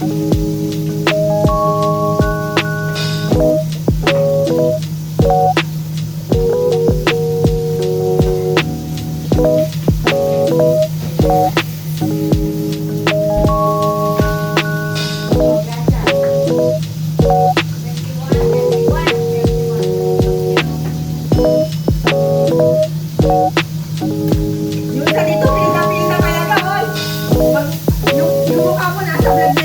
Yung sa dito, pinta-pinta talaga, hoy! Yung mukha mo nasa vlog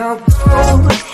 Now go.